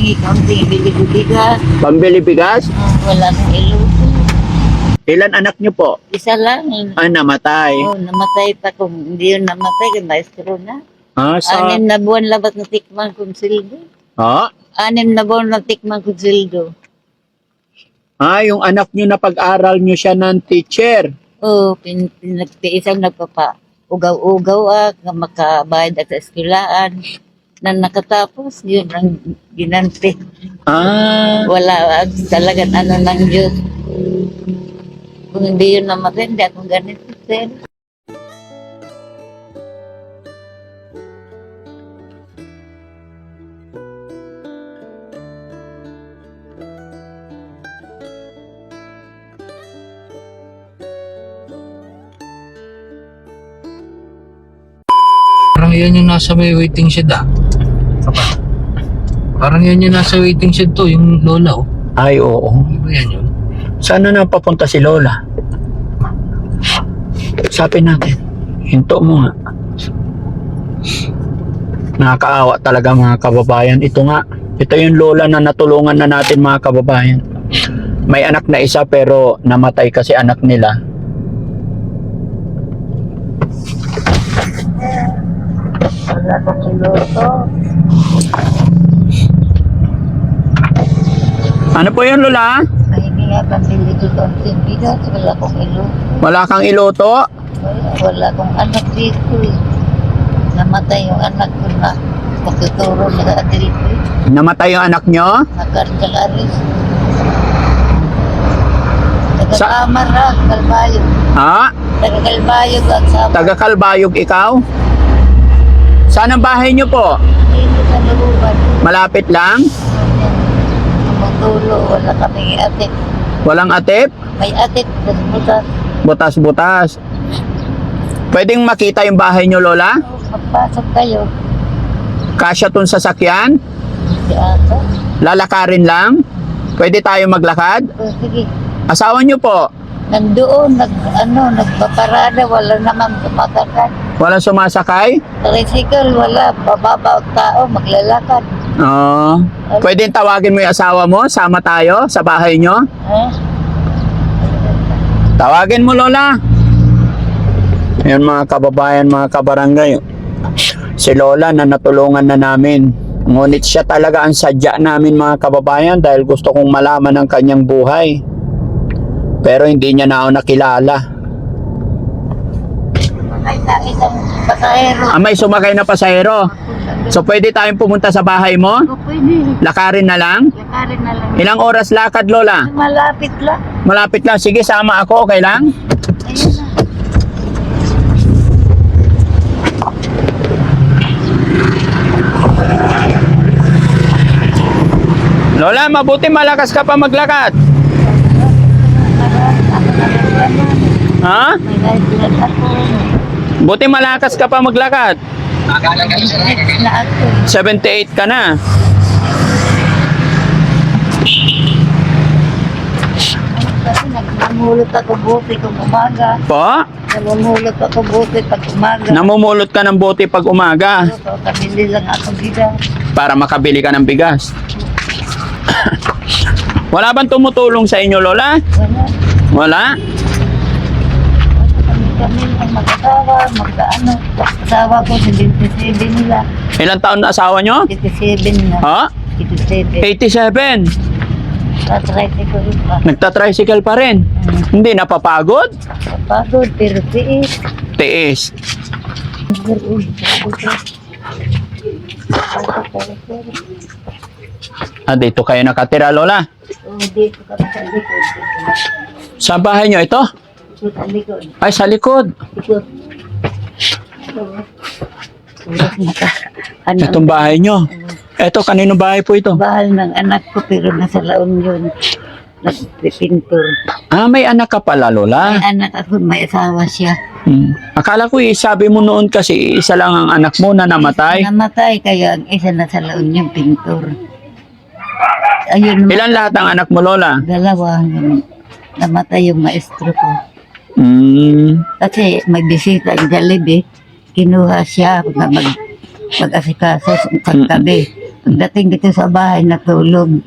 hingi kaunting bilig-bigas. Pambili bigas? Wala nang iluto. Ilan anak niyo po? Isa lang. Ah, namatay. Oh, namatay pa kung hindi yun namatay, kay maestro na. Ah, sa... Anim na buwan labat na tikman kong sildo. Ah? Anim na buwan na tikman kong sildo. Ah, yung anak niyo na pag-aral niyo siya ng teacher. Oh, pin, pinagtiisang nagpapa ugaw-ugaw ah, makabayad at sa eskulaan. Na nakatapos, yun ang ginanti. Ah, Wala, talagang ano ng Diyos. Kung hindi yun namatay, hindi ako ganito, sir. Yan yung nasa may waiting shed ah. Parang yan yung nasa waiting shed to, yung lola oh. ay oo. Ano ba yan yun? Sana na papunta si Lola. Sabi natin, hinto mo nga. Nakakaawa talaga mga kababayan. Ito nga, ito yung Lola na natulungan na natin mga kababayan. May anak na isa pero namatay kasi anak nila. Iluto. Ano po yun Lola? Mahingi nga pambili ko kaunting bigas. Wala akong iluto. Wala kang iloto? Wala, wala akong anak dito eh. Namatay yung anak ko na magtuturo na dito eh. Namatay yung anak nyo? Nakarkalaris. Sa- Taga-kamar na, Kalbayog. Ha? Taga-Kalbayog ang sama. Taga Kalbayog ikaw? Saan ang bahay nyo po? Dito sa luban. Malapit lang? Tumutulo, wala kaming atit. Walang atip? May atit, tas butas. Butas-butas. Pwedeng makita yung bahay nyo, Lola? Magpasok kayo. Kasya tun sa sakyan? Ata. Lalakarin lang? Pwede tayo maglakad? O, sige. Asawa nyo po? Nandoon, nag, ano, nagpaparada, wala naman tumatakan. Walang sumasakay? Tricycle, wala. Bababa tao, maglalakad. Oo. pwede tawagin mo yung asawa mo? Sama tayo sa bahay nyo? Ha? Tawagin mo, Lola. Yan mga kababayan, mga kabarangay. Si Lola na natulungan na namin. Ngunit siya talaga ang sadya namin mga kababayan dahil gusto kong malaman ang kanyang buhay. Pero hindi niya na ako nakilala. Ay, nakita mo, pasahero. Ah, may sumakay na pasahero. So pwede tayong pumunta sa bahay mo? O, pwede. Lakarin na lang? Lakarin na lang. Ilang oras lakad, Lola? Malapit lang. Malapit lang. Sige, sama ako. Okay lang? Ayun na. Lola, mabuti malakas ka pa maglakad. Ha? May. Buti malakas ka pa maglakad. Next na ako. 78 ka na. Kasi nagmamulot ako buti kung umaga. Po? Namumulot ako buti pag umaga. Namumulot ka ng bote pag umaga So, kabili lang ako bigas. para makabili ka ng bigas. Wala bang tumutulong sa inyo, Lola? Wala. Wala? Kami ang mag-asawa, mag-ano. Asawa ko, 77 nila. Ilang taon na asawa nyo? 87 na. Ha? 87. 87. Tatry ko rin pa. Nagtatricycle pa rin. Hindi napapagod? Pagod, pero tiis. Tiis. Ah, dito kayo nakatira, Lola. Oh, dito kami sa likod. Sa bahay nyo ito? Sa likod. Ay, sa likod. Likod. Na. Ano, Itong bahay nyo. Ito, kanino bahay po ito? bahal ng anak ko pero nasa laon yun. Nagpipintor. Ah, may anak ka pala, Lola. May anak ako, may asawa siya. Hmm. Akala ko eh, sabi mo noon kasi isa lang ang anak mo na namatay. Namatay, kaya ang isa nasa laon yung pintor. Ayun, Ilan lahat ang anak mo, Lola? dalawa. Namatay yung maestro ko. Hmm. Kasi may bisita ang Jollibee. Kinuha siya na mag, mag-asikaso sa gabi. Pagdating dito sa bahay, natulog.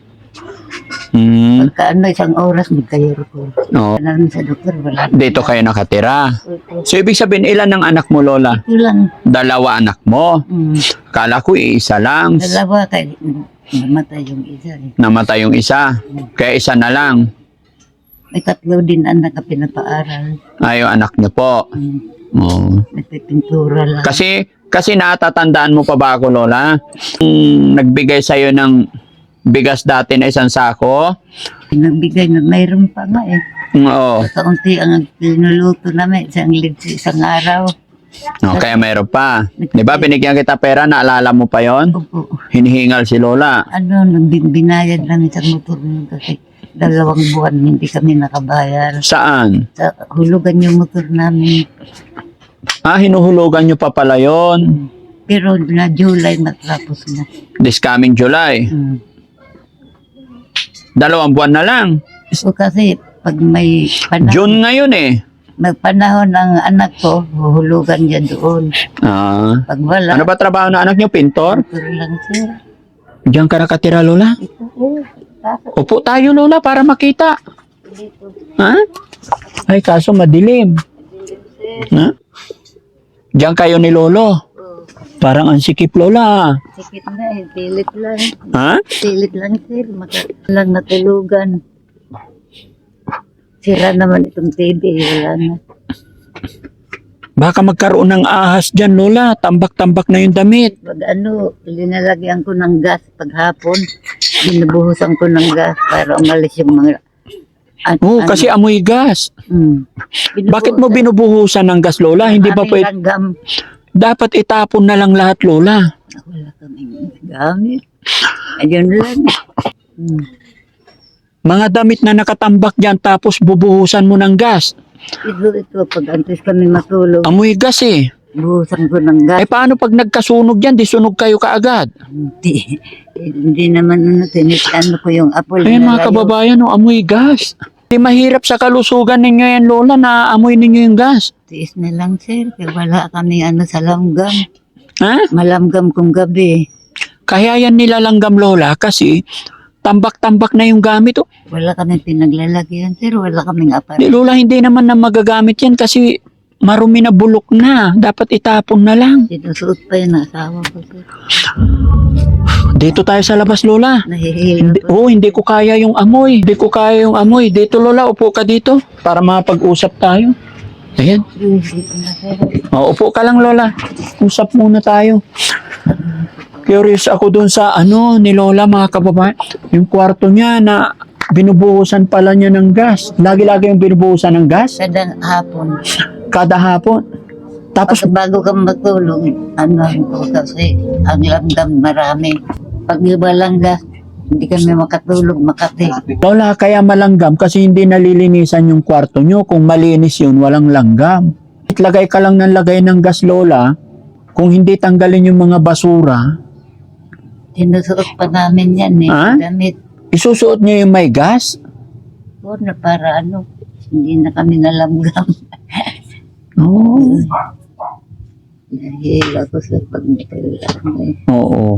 Hmm. Pagka ano, isang oras, magkayo ko. Oh. Alam sa doktor, wala. Dito kayo nakatira. Opo. So, ibig sabihin, ilan ang anak mo, Lola? Ito lang. Dalawa anak mo. Mm. Kala ko isa lang. Dalawa, kay namatay yung isa. Eh. Namatay yung isa. Kaya isa na lang. May tatlo din anak na pinapaaral. Ay, yung anak niyo po. Mm. Oh. Nagpipintura lang. Kasi, kasi natatandaan mo pa ba ako, Lola? Kung nagbigay sa'yo ng bigas dati na isang sako. Nagbigay na mayroon pa nga eh. Oo. Kaunti ang pinuluto namin, isang litsi, isang araw. Oh, kaya mayroon pa. Di ba, binigyan kita pera, naalala mo pa yon? Opo. Hinihingal si Lola. Ano, nagbibinayad lang sa motor nun kasi dalawang buwan hindi kami nakabayar. Saan? Sa hulugan yung motor namin. Ah, hinuhulugan nyo pa pala yon. Pero na July matapos na. This coming July. Hmm. Dalawang buwan na lang. So kasi pag may panahon, June ngayon eh. may panahon ng anak ko, huhulugan niya doon. Ah. Pag wala, Ano ba trabaho ng anak nyo? Pintor? motor lang sir. Diyan ka nakatira, Lola? Ito, oh, Upo tayo, Lola, para makita. Ha? Ay, kaso madilim. Ha? Diyan kayo ni Lolo. Parang ang sikip, Lola. sikit na eh, pilit lang. Ha? Pilit lang sir, maka lang natulugan. Sira naman itong TV, wala na. Baka magkaroon ng ahas dyan, Lola. Tambak-tambak na yung damit. Pag ano, linalagyan ko ng gas paghapon, binubuhusan ko ng gas para umalis yung mga... An- Oo, ano, kasi amoy gas. hmm. Bakit mo binubuhusan ng gas, Lola? Hindi ba pwede? langgam. Dapat itapon na lang lahat, Lola. Wala kaming gamit. Ayun lang. Hmm. Mga damit na nakatambak dyan tapos bubuhusan mo ng gas. Ito, ito, pag antes kami matulog, Amoy gas eh. Buhusan ko ng gas. Eh paano pag nagkasunog yan, di sunog kayo kaagad? Hindi, hindi naman ano, tinitano ko yung apple. Ayan na mga kababayan, oh, amoy gas. Di mahirap sa kalusugan ninyo yan, Lola, na amoy ninyo yung gas. Tiis na lang, sir. Kaya wala kami ano sa langgam. Ha? Malamgam kong gabi. Kaya yan nilalanggam, Lola, kasi tambak-tambak na yung gamit. Oh. Wala kami pinaglalagyan, sir. Wala kaming aparato. Di, Lola, hindi naman na magagamit yan kasi marumi na bulok na. Dapat itapon na lang. Sinusuot pa yung asawa ko. Dito tayo sa labas, Lola. Nahihilo Hindi, oh, hindi ko kaya yung amoy. Hindi ko kaya yung amoy. Dito, Lola, upo ka dito para mapag-usap tayo. Ayan. O, upo ka lang, Lola. Usap muna tayo. Curious ako dun sa ano ni Lola, mga kababayan. Yung kwarto niya na binubuhusan pala niya ng gas. Lagi-lagi yung binubuhusan ng gas Kada hapon. Kada hapon. Tapos, Pag bago ka matulog, ano ko kasi ang langgam marami. Pag walang gas, hindi kami makatulog, makati. Lola, kaya malanggam kasi hindi nalilinisan yung kwarto niyo. Kung malinis yun, walang langgam. Itlagay ka lang ng lagay ng gas, Lola. Kung hindi tanggalin yung mga basura, Sinusuot pa namin yan eh. Ah? Damit. isusuot niyo yung may gas. O na para ano, hindi na kami nalamgam. Oo. Nahihilo ako sa eh. Oo.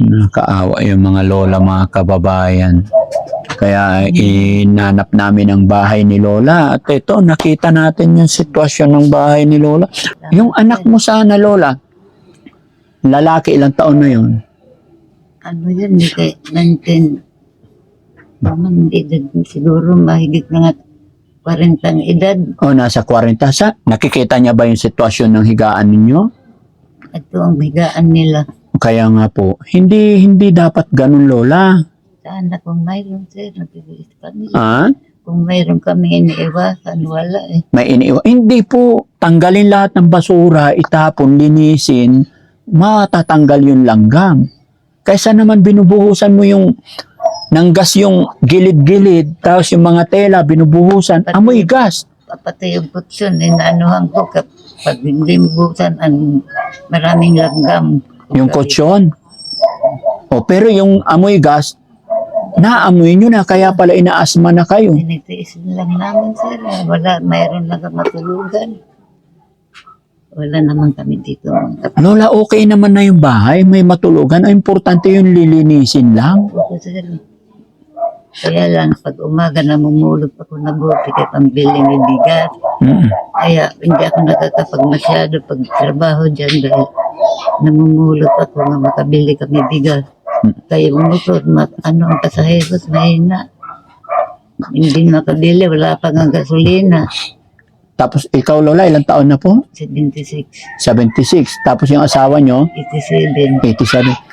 Nakaawa yung mga lola, mga kababayan. Kaya inanap namin ang bahay ni Lola. At ito, nakita natin yung sitwasyon ng bahay ni Lola. Yung anak mo sana, Lola, lalaki ilang taon na yun? Ano yun, hindi kay 19. Naman, siguro mahigit na nga 40 ang edad. O, nasa 40 sa? Nakikita niya ba yung sitwasyon ng higaan ninyo? Ito ang bigaan nila. Kaya nga po, hindi hindi dapat ganun, Lola. Sana kung mayroon sir, napipilis kami. Ha? Kung mayroon kami iniiwasan, wala eh. may iniiwa. Hindi po, tanggalin lahat ng basura, itapon, linisin, matatanggal yung langgam. Kaysa naman binubuhusan mo yung ng gas yung gilid-gilid, tapos yung mga tela binubuhusan, amoy gas. Pati yung putsyon, inaanuhan ko kapag hindi busan ang maraming langgam. Yung kutsyon. O, pero yung amoy gas, naamoy nyo na, kaya pala inaasma na kayo. Tinitiis lang namin sir. Wala, mayroon lang matulugan. Wala naman kami dito. Lola, okay naman na yung bahay. May matulugan. Ang importante yung lilinisin lang. Opo, sir. Kaya lang, pag umaga namumulot ako na buti kay pambili ni bigat. Mm. Kaya hindi ako nakakapag masyado pagtrabaho dyan dahil namumulot ako nga makabili kami bigas. Kaya umukot, ma- ano ang pasaheros, mahina. Hindi makabili, wala pa nga gasolina. Tapos ikaw, Lola, ilang taon na po? 76, 76. Tapos yung asawa nyo, 87. 87.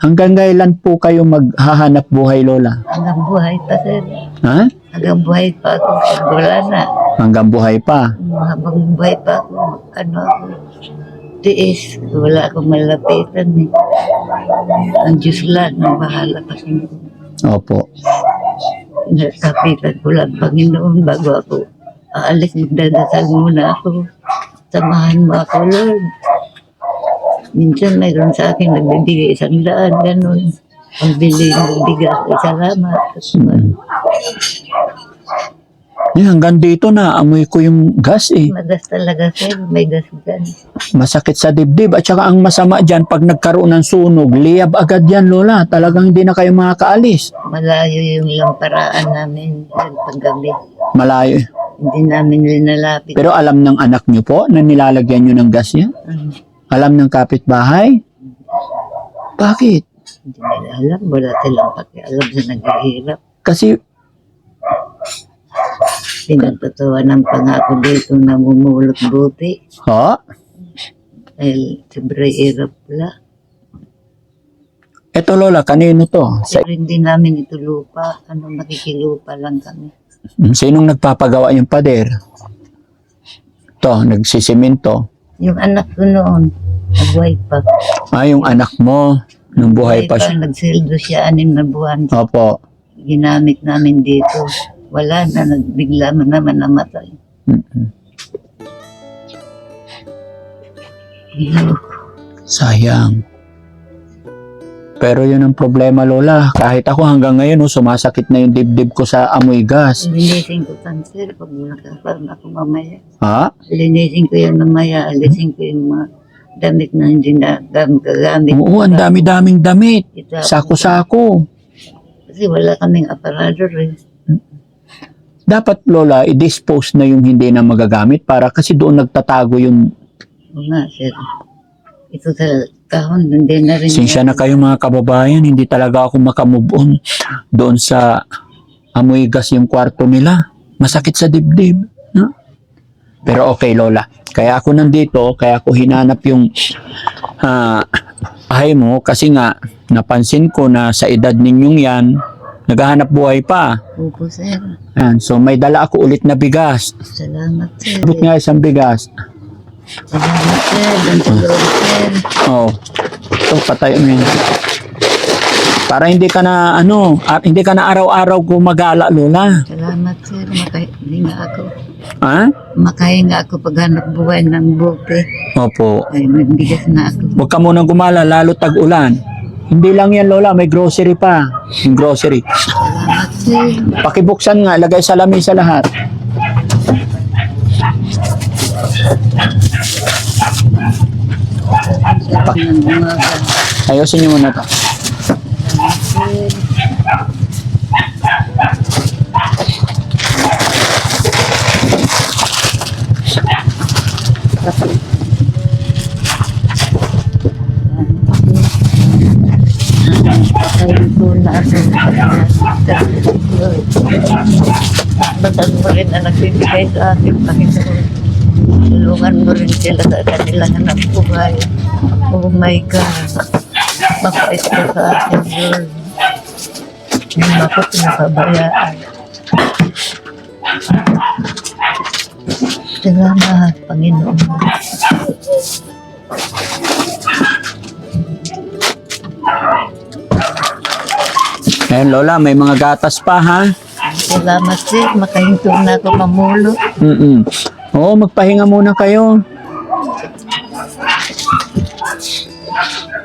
Hanggang kailan po kayo maghahanap buhay, Lola? Hanggang buhay pa, sir. Ha? Hanggang buhay pa ako. Wala na. Hanggang buhay pa. Habang buhay pa ako, ano ako, tiis. Wala akong malapitan eh. Ang Diyos lang ang bahala pa Opo. Nakapitan ko lang, Panginoon, bago ako aalis, magdadasal muna ako. Samahan mo ako, Lord. Minsan mayroon sa akin nagbibigay isang daan, ganun. Ang bili ng bigas, ay salamat. Mm. Eh, hanggang dito na amoy ko yung gas eh. Magas talaga, sir. May gas dyan. Masakit sa dibdib. At saka ang masama dyan, pag nagkaroon ng sunog, liyab agad yan, Lola. Talagang hindi na kayo makakaalis. Malayo yung lamparaan namin sir, paggabi. Malayo. eh. Hindi namin linalapit. Pero alam ng anak nyo po na nilalagyan nyo ng gas yan? Ano, Alam ng kapitbahay? Bakit? hindi nila alam. Wala silang pakialam sa naghihirap. Kasi, Pinagtatawanan pa nga ako dito na mumulot buti. ha? Dahil sobrang hirap pala. Eto Lola, kanino to? Sa, Pero hindi namin ito lupa. Ano, nakikilupa lang kami. sinong nagpapagawa yung pader? To, nagsisiminto. Yung anak ko noon, nagbuhay pa. Ah, yung anak mo, nung buhay pa siya. Nagsildo siya anim na buwan. Opo. Ginamit namin dito. Wala na, nagbigla man naman namatay. Mm-mm. Sayang. Pero yun ang problema, Lola. Kahit ako hanggang ngayon, oh, sumasakit na yung dibdib ko sa amoy gas. Linisin ko cancer pag nakaparoon ako mamaya. Ha? Linisin ko yan mamaya. Alisin ko yung mga damit na hindi na gam- gagamit. Oo, ang dami-daming damit. Sako-sako. Kasi wala kaming aparador eh. Dapat, Lola, i-dispose na yung hindi na magagamit para kasi doon nagtatago yung... Oo nga, sir. Ito sa kahon, hindi na rin. Sinsya na kayo mga kababayan, hindi talaga ako makamove on doon sa amoy gas yung kwarto nila. Masakit sa dibdib. No? Pero okay, Lola. Kaya ako nandito, kaya ako hinanap yung ah, bahay mo kasi nga napansin ko na sa edad ninyong yan, naghahanap buhay pa. Opo, sir. Ayan, so may dala ako ulit na bigas. Salamat, sir. Abot nga isang bigas. Oh. Ito, patay mo yun. Para hindi ka na, ano, at hindi ka na araw-araw gumagala, Lola. Salamat, sir. Makahinga ako. Ha? Makahinga ako paghanap buhay ng buti. Opo. Ay, magbigas na ako. Huwag ka munang gumala, lalo tag-ulan. Hindi lang yan, Lola. May grocery pa. Yung grocery. Salamat, sir. Pakibuksan nga, lagay sa lamesa lahat. Umaga. Ayusin niyo muna to. Na. Batal mo rin ang nagbibigay sa akin, Panginoon. Tulungan mo rin sila sa kanilang anak buhay. Oh my God. Mapait ka sa akin, Lord. Hindi mo ako pinapabayaan. Salamat, Panginoon. Ayan, Lola, may mga gatas pa, ha? Salamat, sir. Makahinto na ako mamulo. Mm-mm. Oo, magpahinga muna kayo.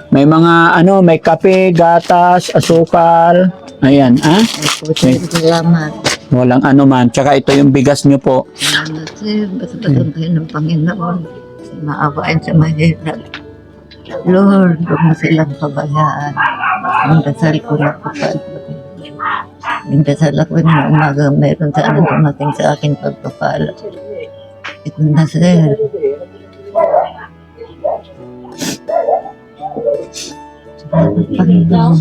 May mga ano, may kape, gatas, asukal. Ayan, ah? Ay po, sir. Salamat. Walang ano man. Tsaka ito yung bigas nyo po. Salamat, sir. Basta pagkain ng Panginoon. maawain sa mahirap. Lord, huwag mo silang pabayaan. Ang dasal ko na po pa. Ang dasal ako na umaga meron sana dumating sa akin pagpapala. Salamat, Panginoon.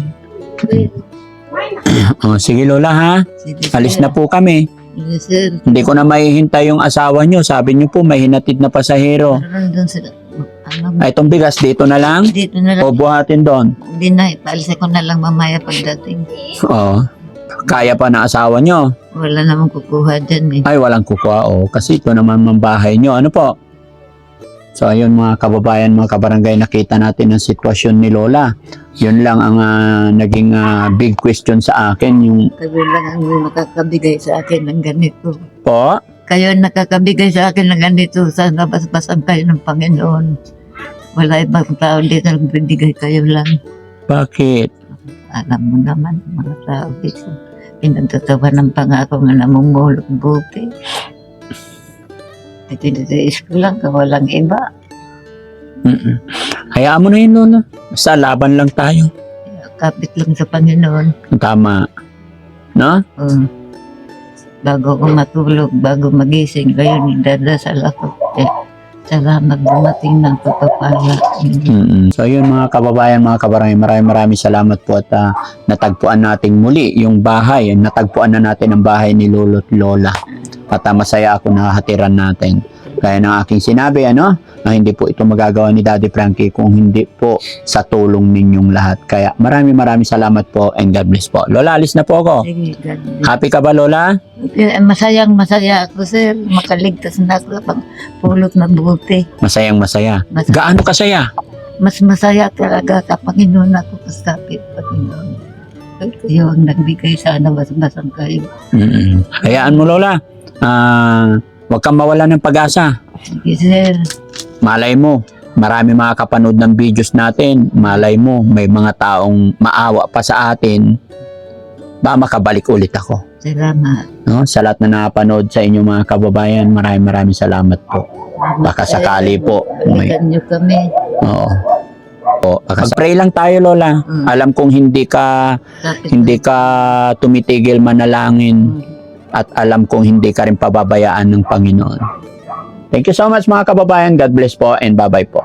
Oh, sige Lola ha, Sige, alis na po kami. Sige, sir. Hindi ko na mahihintay yung asawa nyo. Sabi nyo po, may hinatid na pasahero. Meron doon sila. Ano, Ay, itong bigas dito na lang. dito na lang. O buhatin doon. Hindi na, ipaalisa ko na lang mamaya pagdating. Oo. Kaya pa na asawa nyo. Wala namang kukuha dyan eh. Ay, walang kukuha. O, kasi ito naman ang bahay nyo. Ano po? So, ayun mga kababayan, mga kabarangay, nakita natin ang sitwasyon ni Lola. Yun lang ang ah, naging ah, big question sa akin. Yung Kayo lang ang makakabigay sa akin ng ganito. po, Kayo ang nakakabigay sa akin ng ganito. Sana basbasan kayo ng Panginoon. Wala ibang tao dito nagbibigay kayo lang. bakit? Alam mo naman, mga tao dito. Pinagtatawa ng pangako nga namumulog buti. At tinitiis ko lang, walang iba. Mm-mm. Hayaan mo na yun, Lola. Basta laban lang tayo. Kapit lang sa Panginoon. Tama. No? Um, bago ako matulog, bago magising, ngayon nagdadasal ako. Eh, salamat dumating ng pagpapala. Mm-mm. So yun mga kababayan, mga kabarangay, maraming maraming salamat po at ah, natagpuan nating muli yung bahay. Natagpuan na natin ang bahay ni Lolo at Lola. At ah, masaya ako na hatiran natin. Kaya ng aking sinabi, ano, na hindi po ito magagawa ni Daddy Frankie kung hindi po sa tulong ninyong lahat. Kaya maraming maraming salamat po and God bless po. Lola, alis na po ako. Sige, God bless. Happy ka ba, Lola? Eh, Masayang masaya ako, sir. Makaligtas na ako pag pulot na buti. Masayang masaya. Mas, Gaano kasaya? mas masaya talaga sa Panginoon ako kasapit, Panginoon. Kayo ang nagbigay sana, basbasan kayo. Mm-mm. Hayaan mo, Lola. Ah, huwag kang mawala ng pag-asa. Sige, sir. Malay mo, marami makakapanood ng videos natin. Malay mo, may mga taong maawa pa sa atin. Ba makabalik ulit ako. Salamat. No? Sa lahat na nakapanood sa inyo mga kababayan, maraming maraming salamat po. Baka sakali po. May, niyo kami. oo. O, baka pray lang tayo, Lola. Mm. Alam kong hindi ka hindi ka tumitigil manalangin Mm. at alam kong hindi ka rin pababayaan ng Panginoon. Thank you so much mga kababayan. God bless po and bye-bye po.